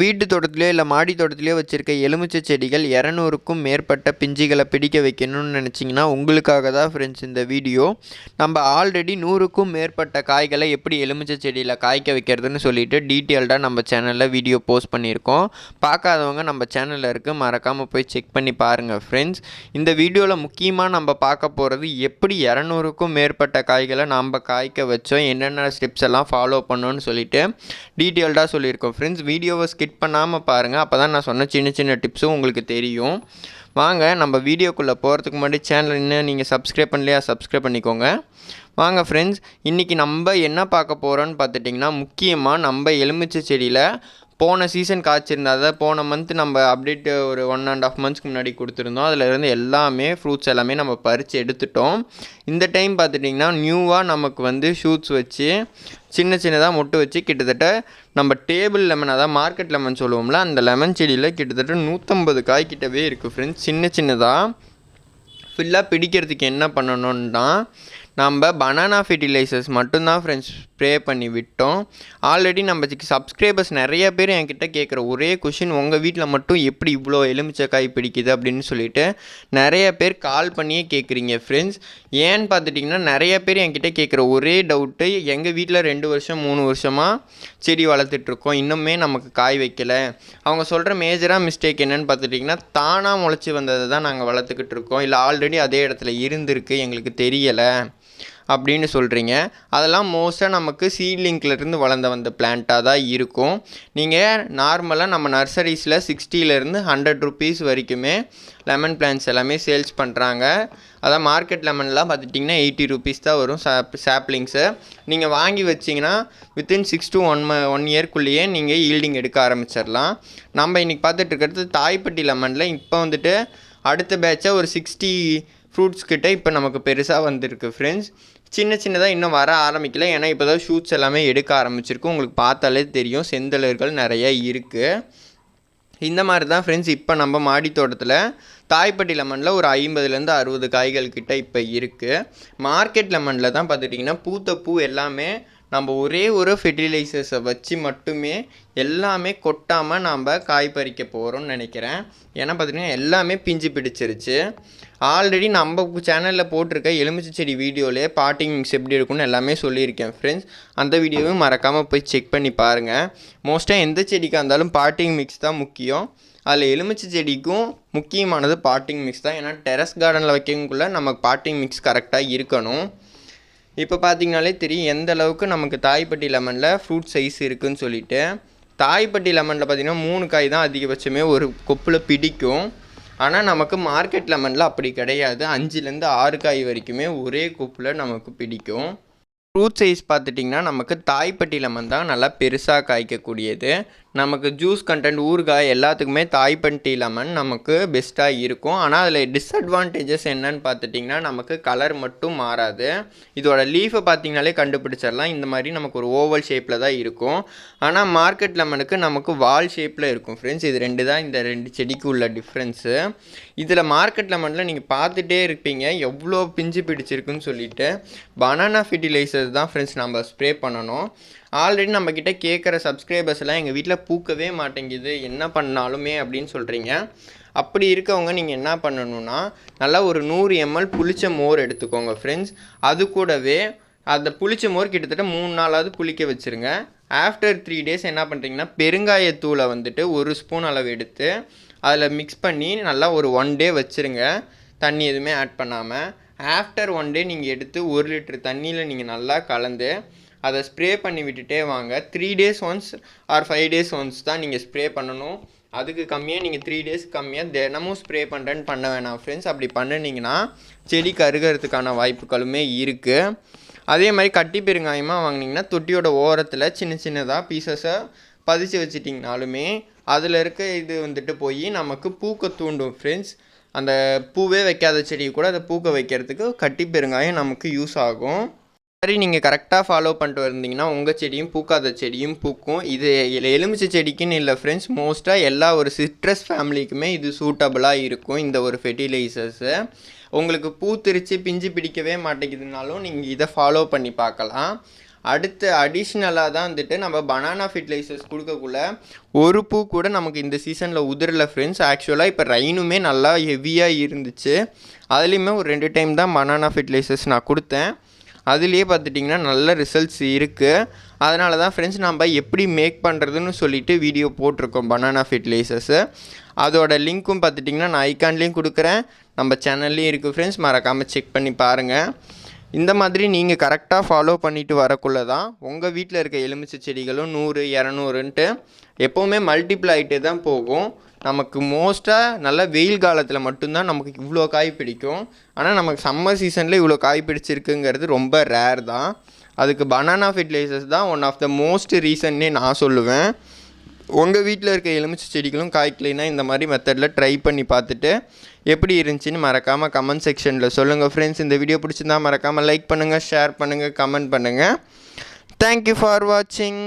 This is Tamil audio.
வீட்டு தோட்டத்திலையோ இல்லை மாடி தோட்டத்திலையோ வச்சுருக்க எலுமிச்சை செடிகள் இரநூறுக்கும் மேற்பட்ட பிஞ்சுகளை பிடிக்க வைக்கணும்னு நினச்சிங்கன்னா உங்களுக்காக தான் ஃப்ரெண்ட்ஸ் இந்த வீடியோ. நம்ம ஆல்ரெடி நூறுக்கும் மேற்பட்ட காய்களை எப்படி எலுமிச்சை செடியில் காய்க்க வைக்கிறதுன்னு சொல்லிட்டு டீட்டெயில்டாக நம்ம சேனலில் வீடியோ போஸ்ட் பண்ணியிருக்கோம். பார்க்காதவங்க நம்ம சேனலில் இருக்குது மறக்காமல் போய் செக் பண்ணி பாருங்கள் ஃப்ரெண்ட்ஸ் இந்த வீடியோவில் முக்கியமாக நம்ம பார்க்க போகிறது எப்படி இரநூறுக்கும் மேற்பட்ட காய்களை நம்ம காய்க்க வச்சோம் என்னென்ன ஸ்டெப்ஸ் எல்லாம் ஃபாலோ பண்ணோன்னு சொல்லிட்டு டீட்டெயில்டாக சொல்லியிருக்கோம் ஃப்ரெண்ட்ஸ் வீடியோவை ஸ்கிப் பண்ணாமல் பாருங்கள் அப்போ தான் நான் சொன்ன சின்ன சின்ன டிப்ஸும் உங்களுக்கு தெரியும். வாங்க நம்ம வீடியோக்குள்ளே போகிறதுக்கு முன்னாடி சேனல் இன்னும் நீங்கள் சப்ஸ்கிரைப் பண்ணலையா சப்ஸ்கிரைப் பண்ணிக்கோங்க. வாங்க ஃப்ரெண்ட்ஸ் இன்றைக்கி நம்ம என்ன பார்க்க போகிறோன்னு பார்த்துட்டிங்கன்னா முக்கியமாக நம்ம எலுமிச்சை செடியில் போன சீசன் காய்ச்சிருந்தா தான் போன மந்த் நம்ம அப்டேட் ஒரு ஒன் அண்ட் ஆஃப் மந்த்ஸ்க்கு முன்னாடி கொடுத்துருந்தோம். அதில் இருந்து எல்லாமே ஃப்ரூட்ஸ் எல்லாமே நம்ம பறித்து எடுத்துட்டோம். இந்த டைம் பார்த்துட்டிங்கன்னா நியூவாக நமக்கு வந்து ஷூட்ஸ் வச்சு சின்ன சின்னதாக மொட்டு வச்சு கிட்டத்தட்ட நம்ம டேபிள் லெமன் அதாவது மார்க்கெட் லெமன் சொல்லுவோம்ல அந்த லெமன் செடியில் கிட்டத்தட்ட நூற்றம்பது காய் கிட்டவே இருக்குது ஃப்ரெண்ட்ஸ் சின்ன சின்னதாக ஃபுல்லாக பிடிக்கிறதுக்கு என்ன பண்ணணுன்னா நம்ம பனானா ஃபெர்டிலைசர்ஸ் மட்டும்தான் ஃப்ரெண்ட்ஸ் ஸ்ப்ரே பண்ணி விட்டோம். ஆல்ரெடி நம்ம சப்ஸ்கிரைபர்ஸ் நிறைய பேர் என்கிட்ட கேட்குற ஒரே கொஷின் உங்கள் வீட்டில் மட்டும் எப்படி இவ்வளோ எலுமிச்சக்காய் பிடிக்குது அப்படின்னு சொல்லிட்டு நிறைய பேர் கால் பண்ணியே கேட்குறீங்க ஃப்ரெண்ட்ஸ் ஏன்னு பார்த்துட்டிங்கன்னா நிறைய பேர் என்கிட்ட கேட்குற ஒரே டவுட்டு எங்கள் வீட்டில் ரெண்டு வருஷம் மூணு வருஷமாக செடி வளர்த்துட்ருக்கோம் இன்னுமே நமக்கு காய் வைக்கலை. அவங்க சொல்கிற மேஜராக மிஸ்டேக் என்னென்னு பார்த்துட்டிங்கன்னா தானாக முளைச்சி வந்ததை தான் நாங்கள் வளர்த்துக்கிட்டு இருக்கோம். இல்லை ஆல்ரெடி அதே இடத்துல இருந்திருக்கு எங்களுக்கு தெரியலை. அப்படின்னு சொல்கிறீங்க அதெல்லாம் மோஸ்ட்டாக நமக்கு சீட்லிங்க்லேருந்து வளர்ந்த வந்த பிளான்ட்டாக தான் இருக்கும். நீங்கள் நார்மலாக நம்ம நர்சரிஸில் சிக்ஸ்டிலேருந்து ஹண்ட்ரட் ருபீஸ் வரைக்குமே லெமன் பிளான்ஸ் எல்லாமே சேல்ஸ் பண்ணுறாங்க அதான் மார்க்கெட் லெமன்லாம் பார்த்துட்டிங்கன்னா எயிட்டி ருபீஸ் தான் வரும் சாப் சாப்லிங்ஸு நீங்கள் வாங்கி வச்சிங்கன்னா வித்தின் சிக்ஸ் டு ஒன் ம ஒன் இயர்க்குள்ளேயே நீங்கள் ஈல்டிங் எடுக்க ஆரம்பிச்சிடலாம். நம்ம இன்றைக்கி பார்த்துட்டு இருக்கிறது தாய்ப்பட்டி லெமனில் இப்போ வந்துட்டு அடுத்த பேட்சை ஒரு சிக்ஸ்டி ஃப்ரூட்ஸ் கிட்ட இப்போ நமக்கு பெருசாக வந்திருக்கு ஃப்ரெண்ட்ஸ் சின்ன சின்னதாக இன்னும் வர ஆரம்பிக்கல. ஏன்னா இப்போ தான் ஷூட்ஸ் எல்லாமே எடுக்க ஆரம்பிச்சிருக்கு. உங்களுக்கு பார்த்தாலே தெரியும். செந்தளர்கள் நிறைய இருக்குது இந்த மாதிரி தான் ஃப்ரெண்ட்ஸ் இப்போ நம்ம மாடி தோட்டத்தில் தாய்ப்பட்டி லெமனில் ஒரு ஐம்பதுலேருந்து அறுபது காய்கள் கிட்ட இப்போ இருக்குது மார்க்கெட் லெமனில் தான் பார்த்துட்டிங்கன்னா பூத்த பூ எல்லாமே நம்ம ஒரே ஒரு ஃபெர்டிலைசர்ஸை வச்சு மட்டுமே எல்லாமே கொட்டாமல் நாம் காய் பறிக்க போகிறோம்னு நினைக்கிறேன். ஏன்னா பார்த்திங்கன்னா எல்லாமே பிஞ்சு பிடிச்சிருச்சு. ஆல்ரெடி நம்ம சேனலில் போட்டிருக்க எலுமிச்சை செடி வீடியோவிலே பாட்டிங் மிக்ஸ் எப்படி இருக்கும்னு எல்லாமே சொல்லியிருக்கேன் ஃப்ரெண்ட்ஸ் அந்த வீடியோவும் மறக்காமல் போய் செக் பண்ணி பாருங்கள் மோஸ்ட்டாக எந்த செடிக்காக இருந்தாலும் பாட்டிங் மிக்ஸ் தான் முக்கியம். அதில் எலுமிச்சை செடிக்கும் முக்கியமானது பாட்டிங் மிக்ஸ் தான். ஏன்னா டெரஸ் கார்டனில் வைக்கக்குள்ளே நமக்கு பாட்டிங் மிக்ஸ் கரெக்டாக இருக்கணும். இப்போ பார்த்தீங்கனாலே தெரியும் எந்த அளவுக்கு நமக்கு தாய்ப்பட்டி லெமனில் ஃப்ரூட் சைஸ் இருக்குதுன்னு சொல்லிட்டு. தாய்ப்பட்டி லெமனில் பார்த்திங்கன்னா மூணு காய் தான் அதிகபட்சமே ஒரு கொப்பில் பிடிக்கும். ஆனால் நமக்கு மார்க்கெட் லெமனில் அப்படி கிடையாது. அஞ்சுலேருந்து ஆறு காய் வரைக்குமே ஒரே கொப்பில் நமக்கு பிடிக்கும். ஃப்ரூட் சைஸ் பார்த்துட்டிங்கன்னா நமக்கு தாய்ப்பட்டி லெமன் தான் நல்லா பெருசாக காய்க்கக்கூடியது. நமக்கு ஜூஸ் கண்டென்ட் ஊறுகாய் எல்லாத்துக்குமே தாய்ப்பண்டி லெமன் நமக்கு பெஸ்ட்டாக இருக்கும். ஆனால் அதில் டிஸ்அட்வான்டேஜஸ் என்னன்னு பார்த்துட்டிங்கன்னா நமக்கு கலர் மட்டும் மாறாது. இதோட லீஃபை பார்த்திங்கனாலே கண்டுபிடிச்சிடலாம். இந்த மாதிரி நமக்கு ஒரு ஓவல் ஷேப்பில் தான் இருக்கும். ஆனால் மார்க்கெட் லெமனுக்கு நமக்கு வால் ஷேப்பில் இருக்கும் ஃப்ரெண்ட்ஸ் இது ரெண்டு தான் இந்த ரெண்டு செடிக்கு உள்ள டிஃப்ரென்ஸு இதில் மார்க்கெட் லெமனில் நீங்கள் பார்த்துட்டே இருப்பீங்க. எவ்வளோ பிஞ்சு பிடிச்சிருக்குன்னு சொல்லிட்டு. பனானா ஃபெர்டிலைசர்ஸ் தான் ஃப்ரெண்ட்ஸ் நம்ம ஸ்ப்ரே பண்ணணும். ஆல்ரெடி நம்மக்கிட்ட கேட்குற சப்ஸ்கிரைபர்ஸ்லாம் எங்கள் வீட்டில் பூக்கவே மாட்டேங்குது. என்ன பண்ணாலுமே அப்படின்னு சொல்கிறீங்க அப்படி இருக்கவங்க நீங்கள் என்ன பண்ணணும்னா நல்லா ஒரு நூறு எம்எல் புளிச்ச மோர் எடுத்துக்கோங்க ஃப்ரெண்ட்ஸ் அது கூடவே அந்த புளிச்ச மோர் கிட்டத்தட்ட மூணு நாளாவது புளிக்க வச்சுருங்க. ஆஃப்டர் த்ரீ டேஸ் என்ன பண்ணுறீங்கன்னா பெருங்காயத்தூளை வந்துட்டு ஒரு ஸ்பூன் அளவு எடுத்து அதில் மிக்ஸ் பண்ணி நல்லா ஒரு ஒன் டே வச்சுருங்க. தண்ணி எதுவுமே ஆட் பண்ணாமல் ஆஃப்டர் ஒன் டே நீங்கள் எடுத்து ஒரு லிட்டர் தண்ணியில் நீங்கள் நல்லா கலந்து அதை ஸ்ப்ரே பண்ணி விட்டுட்டே வாங்க. Three days once or five days once தான் நீங்கள் ஸ்ப்ரே பண்ணணும். அதுக்கு கம்மியாக நீங்கள் த்ரீ டேஸ் கம்மியாக தினமும் ஸ்ப்ரே பண்ணுறேன்னு பண்ண வேணாம் ஃப்ரெண்ட்ஸ் அப்படி பண்ணினீங்கன்னா செடி கருகிறதுக்கான வாய்ப்புகளுமே இருக்குது அதே மாதிரி கட்டி பெருங்காயமாக வாங்கினீங்கன்னா தொட்டியோட ஓரத்தில் சின்ன சின்னதாக பீசஸை பதிச்சு வச்சிட்டிங்கனாலுமே அதில் இருக்க இது வந்துட்டு போய் நமக்கு பூக்க தூண்டும் ஃப்ரெண்ட்ஸ் அந்த பூவே வைக்காத செடி கூட அதை பூக்க வைக்கிறதுக்கு கட்டி பெருங்காயம் நமக்கு யூஸ் ஆகும். சரி நீங்கள் கரெக்டாக ஃபாலோ பண்ணிட்டு வந்தீங்கன்னா உங்கள் செடியும் பூக்காத செடியும் பூக்கும். இது எலுமிச்சை செடிக்குன்னு இல்லை ஃப்ரெண்ட்ஸ் மோஸ்ட்டாக எல்லா ஒரு சிட்ரஸ் ஃபேமிலிக்குமே இது சூட்டபுளாக இருக்கும் இந்த ஒரு ஃபெர்டிலைசர்ஸு உங்களுக்கு பூ திரித்து பிஞ்சு பிடிக்கவே மாட்டேங்குதுனாலும் நீங்கள் இதை ஃபாலோ பண்ணி பார்க்கலாம் அடுத்து அடிஷ்னலாக தான் வந்துட்டு நம்ம பனானா ஃபெர்டிலைசர்ஸ் கொடுக்கக்குள்ள ஒரு பூ கூட நமக்கு இந்த சீசனில் உதிரல ஃப்ரெண்ட்ஸ் ஆக்சுவலாக இப்போ ரெயினுமே நல்லா ஹெவியாக இருந்துச்சு. அதுலேயுமே ஒரு ரெண்டு டைம் தான் பனானா ஃபெர்டிலைசர்ஸ் நான் கொடுத்தேன். அதுலேயே பார்த்துட்டிங்கன்னா நல்ல ரிசல்ட்ஸ் இருக்குது அதனால தான் ஃப்ரெண்ட்ஸ் நம்ம எப்படி மேக் பண்ணுறதுன்னு சொல்லிட்டு வீடியோ போட்டிருக்கோம் பனானா ஃபெர்டிலைசர்ஸு அதோட லிங்க்கும் பார்த்துட்டிங்கன்னா நான் ஐக்கான்லேயும் கொடுக்குறேன். நம்ம சேனல்லையும் இருக்குது ஃப்ரெண்ட்ஸ் மறக்காமல் செக் பண்ணி பாருங்கள் இந்த மாதிரி நீங்கள் கரெக்டாக ஃபாலோ பண்ணிட்டு வரக்குள்ளே தான் உங்கள் வீட்டில் இருக்க எலுமிச்சை செடிகளும் நூறு இரநூறுன்ட்டு எப்போவுமே மல்டிப்ளை ஆகிட்டே தான் போகும். நமக்கு மோஸ்ட்டாக நல்ல வெயில் காலத்தில் மட்டும்தான் நமக்கு இவ்வளோ காய் பிடிக்கும். ஆனால் நமக்கு சம்மர் சீசனில் இவ்வளோ காய் பிடிச்சிருக்குங்கிறது ரொம்ப ரேர் தான். அதுக்கு பனானா ஃபெர்டிலைசர்ஸ் தான் ஒன் ஆஃப் த மோஸ்ட் ரீசன்னே நான் சொல்லுவேன். உங்கள் வீட்டில் இருக்க எலுமிச்சை செடிகளும் காய்க்கலைன்னா இந்த மாதிரி மெத்தடில் ட்ரை பண்ணி பார்த்துட்டு எப்படி இருந்துச்சுன்னு மறக்காமல் கமெண்ட் செக்ஷனில் சொல்லுங்கள் ஃப்ரெண்ட்ஸ் இந்த வீடியோ பிடிச்சிருந்தா மறக்காமல் லைக் பண்ணுங்கள் ஷேர் பண்ணுங்கள் கமெண்ட் பண்ணுங்கள் தேங்க்யூ ஃபார் வாட்சிங்